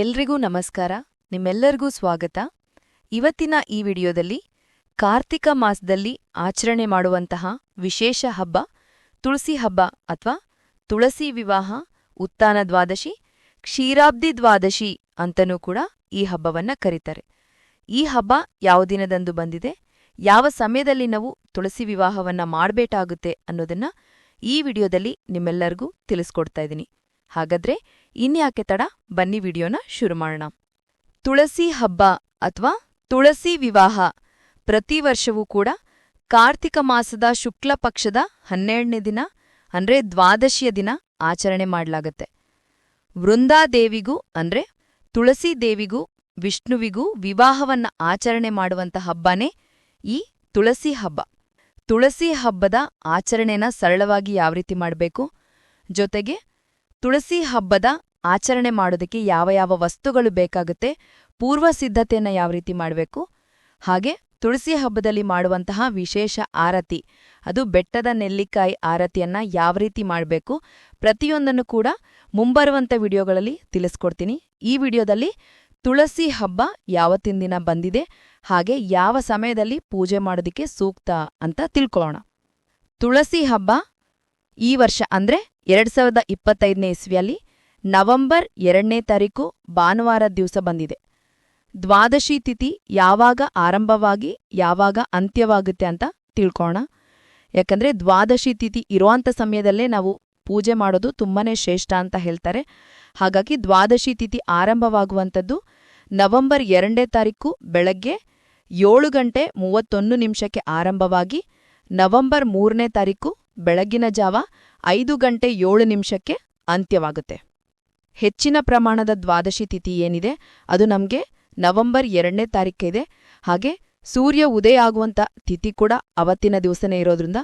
ಎಲ್ರಿಗೂ ನಮಸ್ಕಾರ, ನಿಮ್ಮೆಲ್ಲರಿಗೂ ಸ್ವಾಗತ. ಇವತ್ತಿನ ಈ ವಿಡಿಯೋದಲ್ಲಿ ಕಾರ್ತಿಕ ಮಾಸದಲ್ಲಿ ಆಚರಣೆ ಮಾಡುವಂತಹ ವಿಶೇಷ ಹಬ್ಬ, ತುಳಸಿ ಹಬ್ಬ ಅಥವಾ ತುಳಸಿ ವಿವಾಹ, ಉತ್ತಾನ ದ್ವಾದಶಿ, ಕ್ಷೀರಾಬ್ದಿ ದ್ವಾದಶಿ ಅಂತನೂ ಕೂಡ ಈ ಹಬ್ಬವನ್ನ ಕರೀತಾರೆ. ಈ ಹಬ್ಬ ಯಾವ ದಿನದಂದು ಬಂದಿದೆ, ಯಾವ ಸಮಯದಲ್ಲಿ ನಾವು ತುಳಸಿ ವಿವಾಹವನ್ನ ಮಾಡಬೇಕಾಗುತ್ತೆ ಅನ್ನೋದನ್ನ ಈ ವಿಡಿಯೋದಲ್ಲಿ ನಿಮ್ಮೆಲ್ಲರಿಗೂ ತಿಳಿಸ್ಕೊಡ್ತಾ ಇದ್ದೀನಿ. ಹಾಗಾದ್ರೆ ಇನ್ಯಾಕೆ ತಡ? ಬನ್ನಿ ವಿಡಿಯೋನ ಶುರು ಮಾಡೋಣ. ತುಳಸಿ ಹಬ್ಬ ಅಥವಾ ತುಳಸಿ ವಿವಾಹ. ಪ್ರತಿ ವರ್ಷವೂ ಕೂಡ ಕಾರ್ತಿಕ ಮಾಸದ ಶುಕ್ಲ ಪಕ್ಷದ ಹನ್ನೆರಡನೇ ದಿನ, ಅಂದ್ರೆ ದ್ವಾದಶಿಯ ದಿನ ಆಚರಣೆ ಮಾಡಲಾಗತ್ತೆ. ವೃಂದಾದೇವಿಗೂ, ಅಂದ್ರೆ ತುಳಸಿ ದೇವಿಗೂ, ವಿಷ್ಣುವಿಗೂ ವಿವಾಹವನ್ನ ಆಚರಣೆ ಮಾಡುವಂತ ಹಬ್ಬನೇ ಈ ತುಳಸಿ ಹಬ್ಬ. ತುಳಸಿ ಹಬ್ಬದ ಆಚರಣೆನ ಸರಳವಾಗಿ ಯಾವ ರೀತಿ ಮಾಡಬೇಕು? ಜೊತೆಗೆ ತುಳಸಿ ಹಬ್ಬದ ಆಚರಣೆ ಮಾಡೋದಕ್ಕೆ ಯಾವ ಯಾವ ವಸ್ತುಗಳು ಬೇಕಾಗುತ್ತೆ, ಪೂರ್ವ ಸಿದ್ಧತೆಯನ್ನು ಯಾವ ರೀತಿ ಮಾಡಬೇಕು, ಹಾಗೆ ತುಳಸಿ ಹಬ್ಬದಲ್ಲಿ ಮಾಡುವಂತಹ ವಿಶೇಷ ಆರತಿ. ಅದು ಬೆಟ್ಟದ ನೆಲ್ಲಿಕಾಯಿ ಆರತಿಯನ್ನ ಯಾವ ರೀತಿ ಮಾಡಬೇಕು, ಪ್ರತಿಯೊಂದನ್ನು ಕೂಡ ಮುಂಬರುವಂಥ ವಿಡಿಯೋಗಳಲ್ಲಿ ತಿಳಿಸ್ಕೊಡ್ತೀನಿ. ಈ ವಿಡಿಯೋದಲ್ಲಿ ತುಳಸಿ ಹಬ್ಬ ಯಾವತ್ತಿನ ದಿನ ಬಂದಿದೆ, ಹಾಗೆ ಯಾವ ಸಮಯದಲ್ಲಿ ಪೂಜೆ ಮಾಡೋದಕ್ಕೆ ಸೂಕ್ತ ಅಂತ ತಿಳ್ಕೊಳ್ಳೋಣ. ತುಳಸಿ ಹಬ್ಬ ಈ ವರ್ಷ ಅಂದ್ರೆ ಎರಡ್ ಸಾವಿರದ ಇಪ್ಪತ್ತೈದನೇ ಇಸ್ವಿಯಲ್ಲಿ ನವೆಂಬರ್ ಎರಡನೇ ತಾರೀಕು ಭಾನುವಾರ ದಿವಸ ಬಂದಿದೆ. ದ್ವಾದಶಿ ತಿಥಿ ಯಾವಾಗ ಆರಂಭವಾಗಿ, ಯಾವಾಗ ಅಂತ್ಯವಾಗುತ್ತೆ ಅಂತ ತಿಳ್ಕೋಣ ಯಾಕಂದ್ರೆ ದ್ವಾದಶಿ ತಿಥಿ ಇರುವಂಥ ಸಮಯದಲ್ಲೇ ನಾವು ಪೂಜೆ ಮಾಡೋದು ತುಂಬಾನೇ ಶ್ರೇಷ್ಠ ಅಂತ ಹೇಳ್ತಾರೆ. ಹಾಗಾಗಿ ದ್ವಾದಶಿ ತಿಥಿ ಆರಂಭವಾಗುವಂಥದ್ದು ನವೆಂಬರ್ ಎರಡನೇ ತಾರೀಕು ಬೆಳಗ್ಗೆ ಏಳು ಗಂಟೆ ಮೂವತ್ತೊಂದು ನಿಮಿಷಕ್ಕೆ ಆರಂಭವಾಗಿ ನವೆಂಬರ್ ಮೂರನೇ ತಾರೀಕು ಬೆಳಗಿನ ಜಾವ ಐದು ಗಂಟೆ ಏಳು ನಿಮಿಷಕ್ಕೆ ಅಂತ್ಯವಾಗುತ್ತೆ. ಹೆಚ್ಚಿನ ಪ್ರಮಾಣದ ದ್ವಾದಶಿ ತಿಥಿ ಏನಿದೆ, ಅದು ನಮಗೆ ನವೆಂಬರ್ ಎರಡನೇ ತಾರೀಕಿದೆ ಹಾಗೆ ಸೂರ್ಯ ಉದಯ ಆಗುವಂಥ ತಿಥಿ ಕೂಡ ಅವತ್ತಿನ ದಿವಸನೇ ಇರೋದ್ರಿಂದ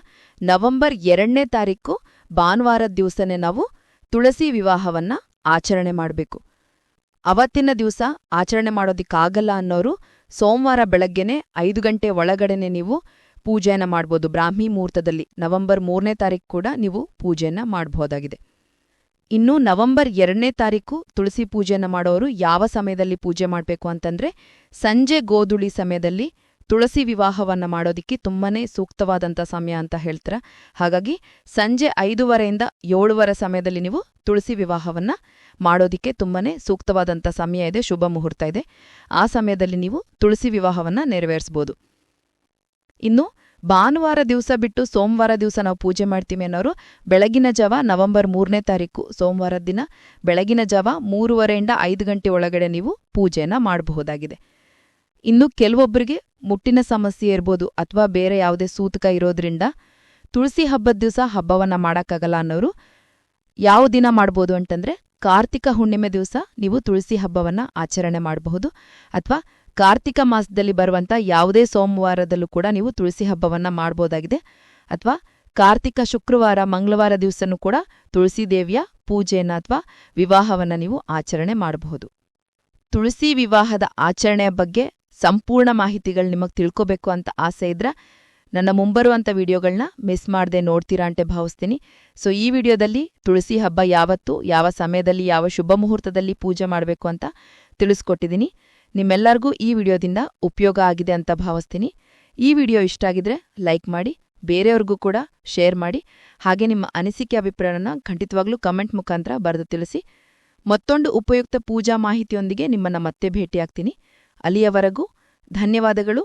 ನವೆಂಬರ್ ಎರಡನೇ ತಾರೀಕು ಭಾನುವಾರದ ದಿವಸನೇ ನಾವು ತುಳಸಿ ವಿವಾಹವನ್ನ ಆಚರಣೆ ಮಾಡಬೇಕು. ಅವತ್ತಿನ ದಿವಸ ಆಚರಣೆ ಮಾಡೋದಿಕ್ಕಾಗಲ್ಲ ಅನ್ನೋರು ಸೋಮವಾರ ಬೆಳಗ್ಗೆನೆ ಐದು ಗಂಟೆ ಒಳಗಡೆನೆ ನೀವು ಪೂಜೆಯನ್ನ ಮಾಡ್ಬೋದು. ಬ್ರಾಹ್ಮಿ ಮುಹೂರ್ತದಲ್ಲಿ ನವೆಂಬರ್ ಮೂರನೇ ತಾರೀಕು ಕೂಡ ನೀವು ಪೂಜೆಯನ್ನು ಮಾಡಬಹುದಾಗಿದೆ. ಇನ್ನು ನವೆಂಬರ್ ಎರಡನೇ ತಾರೀಕು ತುಳಸಿ ಪೂಜೆಯನ್ನು ಮಾಡೋರು ಯಾವ ಸಮಯದಲ್ಲಿ ಪೂಜೆ ಮಾಡಬೇಕು ಅಂತಂದ್ರೆ ಸಂಜೆ ಗೋಧುಳಿ ಸಮಯದಲ್ಲಿ ತುಳಸಿ ವಿವಾಹವನ್ನ ಮಾಡೋದಿಕ್ಕೆ ತುಂಬಾನೇ ಸೂಕ್ತವಾದಂಥ ಸಮಯ ಅಂತ ಹೇಳ್ತಾರೆ? ಹಾಗಾಗಿ ಸಂಜೆ ಐದೂವರೆಯಿಂದ ಏಳುವರೆ ಸಮಯದಲ್ಲಿ ನೀವು ತುಳಸಿ ವಿವಾಹವನ್ನ ಮಾಡೋದಿಕ್ಕೆ ತುಂಬಾನೇ ಸೂಕ್ತವಾದಂಥ ಸಮಯ ಇದೆ, ಶುಭ ಮುಹೂರ್ತ ಇದೆ. ಆ ಸಮಯದಲ್ಲಿ ನೀವು ತುಳಸಿ ವಿವಾಹವನ್ನ ನೆರವೇರಿಸಬಹುದು ಇನ್ನು ಭಾನುವಾರ ದಿವಸ ಬಿಟ್ಟು ಸೋಮವಾರ ದಿವಸ ನಾವು ಪೂಜೆ ಮಾಡ್ತೀವಿ ಅನ್ನೋರು ಬೆಳಗಿನ ಜಾವ ನವೆಂಬರ್ ಮೂರನೇ ತಾರೀಕು, ಸೋಮವಾರ ದಿನ ಬೆಳಗಿನ ಜಾವ ಮೂರುವರೆಯಿಂದ ಐದು ಗಂಟೆ ಒಳಗಡೆ ನೀವು ಪೂಜೆನ ಮಾಡಬಹುದಾಗಿದೆ. ಇನ್ನು ಕೆಲವೊಬ್ಬರಿಗೆ ಮುಟ್ಟಿನ ಸಮಸ್ಯೆ ಇರ್ಬೋದು ಅಥವಾ ಬೇರೆ ಯಾವುದೇ ಸೂತಕ ಇರೋದ್ರಿಂದ ತುಳಸಿ ಹಬ್ಬದ ದಿವಸ ಹಬ್ಬವನ್ನ ಮಾಡೋಕ್ಕಾಗಲ್ಲ ಅನ್ನೋರು ಯಾವ ದಿನ ಮಾಡ್ಬೋದು ಅಂತಂದ್ರೆ ಕಾರ್ತಿಕ ಹುಣ್ಣಿಮೆ ದಿವಸ ನೀವು ತುಳಸಿ ಹಬ್ಬವನ್ನ ಆಚರಣೆ ಮಾಡಬಹುದು ಅಥವಾ ಕಾರ್ತಿಕ ಮಾಸದಲ್ಲಿ ಬರುವಂಥ ಯಾವುದೇ ಸೋಮವಾರದಲ್ಲೂ ಕೂಡ ನೀವು ತುಳಸಿ ಹಬ್ಬವನ್ನ ಮಾಡ್ಬೋದಾಗಿದೆ. ಅಥವಾ ಕಾರ್ತಿಕ ಶುಕ್ರವಾರ, ಮಂಗಳವಾರ ದಿವಸನೂ ಕೂಡ ತುಳಸಿ ದೇವಿಯ ಪೂಜೆಯನ್ನು ಅಥವಾ ವಿವಾಹವನ್ನ ನೀವು ಆಚರಣೆ ಮಾಡಬಹುದು. ತುಳಸಿ ವಿವಾಹದ ಆಚರಣೆಯ ಬಗ್ಗೆ ಸಂಪೂರ್ಣ ಮಾಹಿತಿಗಳು ನಿಮಗೆ ತಿಳ್ಕೋಬೇಕು ಅಂತ ಆಸೆ ಇದ್ರೆ ನನ್ನ ಮುಂಬರುವಂಥ ವಿಡಿಯೋಗಳನ್ನ ಮಿಸ್ ಮಾಡದೆ ನೋಡ್ತೀರಾ ಅಂತ ಭಾವಿಸ್ತೀನಿ. ಸೊ, ಈ ವಿಡಿಯೋದಲ್ಲಿ ತುಳಸಿ ಹಬ್ಬ ಯಾವತ್ತು, ಯಾವ ಸಮಯದಲ್ಲಿ, ಯಾವ ಶುಭ ಮುಹೂರ್ತದಲ್ಲಿ ಪೂಜೆ ಮಾಡಬೇಕು ಅಂತ ತಿಳಿಸ್ಕೊಟ್ಟಿದ್ದೀನಿ. ನಿಮ್ಮೆಲ್ಲರಿಗೂ ಈ ವಿಡಿಯೋದಿಂದ ಉಪಯೋಗ ಆಗಿದೆ ಅಂತ ಭಾವಿಸ್ತೀನಿ. ಈ ವಿಡಿಯೋ ಇಷ್ಟ ಆಗಿದ್ರೆ ಲೈಕ್ ಮಾಡಿ, ಬೇರೆಯವ್ರಿಗೂ ಕೂಡ ಶೇರ್ ಮಾಡಿ, ಹಾಗೆ ನಿಮ್ಮ ಅನಿಸಿಕೆ ಅಭಿಪ್ರಾಯನ ಖಂಡಿತವಾಗ್ಲೂ ಕಮೆಂಟ್ ಮುಖಾಂತರ ಬರೆದು ತಿಳಿಸಿ. ಮತ್ತೊಂದು ಉಪಯುಕ್ತ ಪೂಜಾ ಮಾಹಿತಿಯೊಂದಿಗೆ ನಿಮ್ಮನ್ನ ಮತ್ತೆ ಭೇಟಿಯಾಗ್ತೀನಿ. ಅಲ್ಲಿಯವರೆಗೂ ಧನ್ಯವಾದಗಳು.